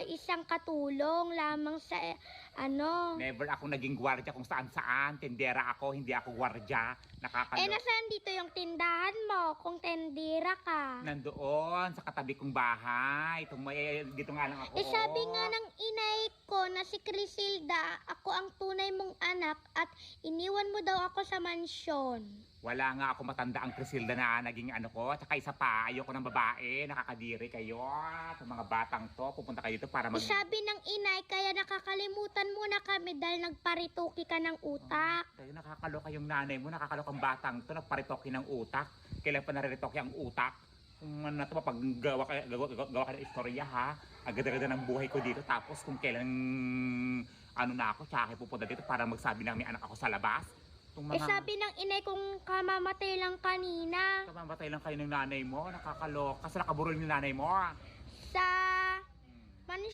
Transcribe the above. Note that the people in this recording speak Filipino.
kay isang katulong lamang sa ano. Never ako naging gwardiya kung saan saan. Tindera ako, hindi ako gwardiya. Nakakalo. Eh, nasaan dito yung tindahan mo kung tendira ka? Nandoon sa katabi kong bahay. Itong may, dito nga lang ako. Eh, sabi nga ng inay ko na si Crisilda, ako ang tunay mong anak at iniwan mo daw ako sa mansyon. Wala nga ako matanda ang Crisilda na naging ano ko. Tsaka isa pa, ayoko ng babae. Nakakadiri kayo. Sa mga batang to, pupunta kayo dito para mag... Eh, sabi ng inay, kaya nakakalimutan mo na kami dahil nagparituki ka ng utak. Kayo nakakaloka yung nanay mo, nakakalokang batang to, nagparitoke ng utak. Kailan pa nariritoke ang utak? Kung ano na to, pag gawa ka, gawa, gawa, ka ng istorya ha, agad-agad ng buhay ko dito. Tapos kung kailan, ano na ako, tsaka pupunta dito para magsabi na may anak ako sa labas. Itong Eh, sabi ng inay kung kamamatay lang kanina Kamamatay lang kayo ng nanay mo, nakakaloka. Kasi nakaburol yung nanay mo.